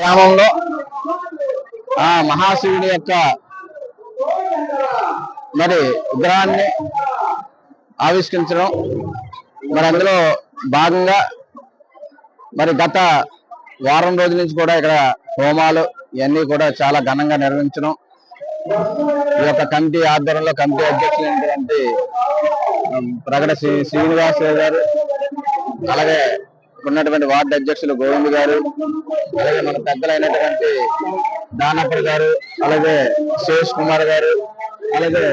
గ్రామంలో ఆ మహాశివుని యొక్క మరి విగ్రహాన్ని ఆవిష్కరించడం మరి అందులో భాగంగా మరి గత వారం రోజుల నుంచి కూడా ఇక్కడ హోమాలు ఇవన్నీ కూడా చాలా ఘనంగా నిర్వహించడం ఈ యొక్క కమిటీ ఆధ్వర్యంలో కమిటీ అధ్యక్షులు ఏంటంటే ప్రగడ శ్రీ శ్రీనివాసరావు గారు అలాగే ఉన్నటువంటి వార్డు అధ్యక్షులు గోవింద్ గారు అలాగే మన పెద్దలైనటువంటి దానప్పర్ గారు అలాగే శేష్ కుమార్ గారు అలాగే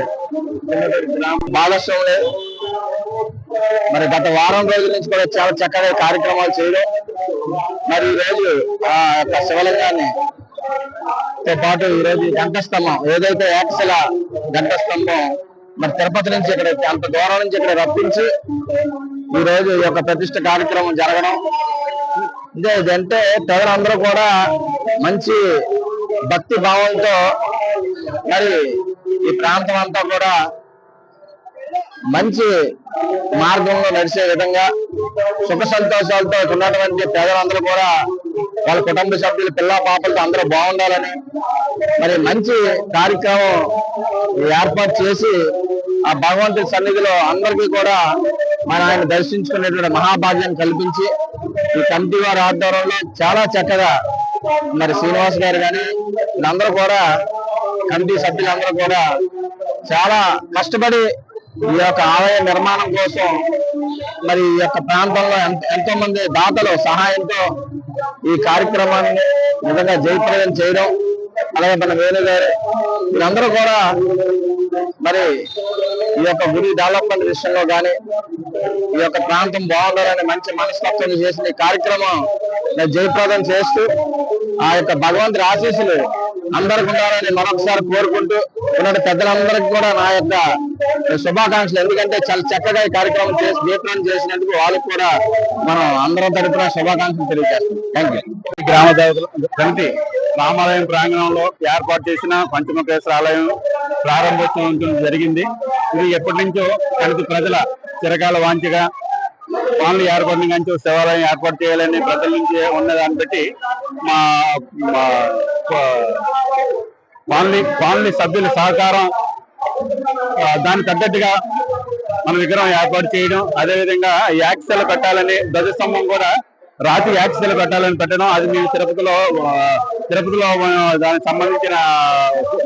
ఉన్నటువంటి గ్రామ మరి గత వారం రోజుల నుంచి కూడా చాలా చక్కగా కార్యక్రమాలు చేయడం. మరి ఈ రోజు ఆ యొక్క శివలింగాన్ని తో పాటు ఈ రోజు ఘంటస్తంభం ఏదైతే ఏకశిల ఘంటస్తంభం మరి తిరుపతి నుంచి ఇక్కడ అంత దూరం నుంచి ఇక్కడ రప్పించి ఈ రోజు ఈ యొక్క ప్రతిష్ట కార్యక్రమం జరగడం. ఇదే ఇదంటే ప్రజలందరూ కూడా మంచి భక్తి భావంతో మరి ఈ ప్రాంతం అంతా కూడా మంచి మార్గంలో నడిచే విధంగా సుఖ సంతోషాలతో ఉన్నటువంటి పేదలందరూ కూడా వాళ్ళ కుటుంబ సభ్యులు పిల్ల పాపలతో అందరూ బాగుండాలని మరి మంచి కార్యక్రమం ఏర్పాటు చేసి ఆ భగవంతుడి సన్నిధిలో అందరికీ కూడా మన ఆయన దర్శించుకునేటువంటి మహాభాగ్యాన్ని కల్పించి ఈ కమిటీ వారి ఆధ్వర్యంలో చాలా చక్కగా మరి శ్రీనివాస్ గారు కానీ వీళ్ళందరూ కూడా కమిటీ సభ్యులందరూ కూడా చాలా కష్టపడి ఈ యొక్క ఆలయ నిర్మాణం కోసం మరి ఈ యొక్క ప్రాంతంలో ఎంత- ఎంతో మంది దాతలు సహాయంతో ఈ కార్యక్రమాన్ని నిజంగా జయప్రదం చేయడం అలాగే మన వేణు గారు వీరందరూ కూడా మరి ఈ యొక్క గుడి డెవలప్మెంట్ విషయంలో కానీ ఈ యొక్క ప్రాంతం బాగుండాలని మంచి మనస్తత్వం చేసిన ఈ కార్యక్రమం జయప్రదం చేస్తూ ఆ యొక్క భగవంతుడి ఆశీస్సులు అందరికి ఉండాలని మరొకసారి కోరుకుంటూ ఉన్నటువంటి పెద్దలందరికీ కూడా నా యొక్క శుభాకాంక్షలు. ఎందుకంటే చాలా చక్కగా ఈ కార్యక్రమం చేసి దీపాన్ని చేసినందుకు వాళ్ళకి కూడా మనం అందరం తరపున శుభాకాంక్షలు తెలియజేస్తాం. థ్యాంక్ యూ గ్రామ దేవతలు కమిటీ రామాలయం ప్రాంగణంలో ఏర్పాటు చేసిన పంచముఖేశ్వర ఆలయం ప్రారంభోత్సవం జరిగింది. ఇది ఎప్పటి నుంచో కనుక ప్రజల చిరకాల వాంఛగా వాళ్ళు ఏర్పడిన నుంచి శివాలయం ఏర్పాటు చేయాలని ప్రజల నుంచి ఉన్నదాన్ని బట్టి మా వాళ్ళని వాళ్ళని సభ్యుల సహకారం దాని దానికి తగ్గట్టుగా మన విగ్రహం ఏర్పాటు చేయడం అదేవిధంగా యాక్సెల్ పెట్టాలని ధ్వజస్తంభం కూడా రాతి యాక్సెల్ పెట్టాలని పెట్టడం అది మేము తిరుపతిలో తిరుపతిలో దానికి సంబంధించిన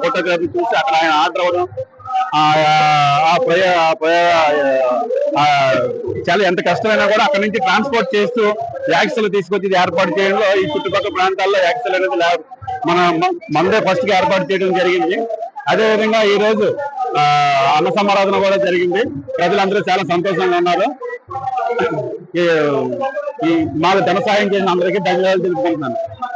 ఫోటోగ్రఫీ చూసి అక్కడ ఆయన ఆర్డర్ అవ్వడం ఆ ఆ చాలా ఎంత కష్టమైనా కూడా అక్కడ నుంచి ట్రాన్స్పోర్ట్ చేస్తూ యాక్సెల్ తీసుకొచ్చి ఇది ఏర్పాటు చేయడంలో ఈ చుట్టుపక్కల ప్రాంతాల్లో యాక్సెల్ అనేది ల్యాబ్ మన మందే ఫస్ట్గా ఏర్పాటు చేయడం జరిగింది. అదేవిధంగా ఈ రోజు అన్న సమారాధన కూడా జరిగింది. ప్రజలందరూ చాలా సంతోషంగా ఉన్నారు. మాకు ధన సహాయం చేసిన అందరికీ ధన్యవాదాలు తెలుపుకుంటున్నాను.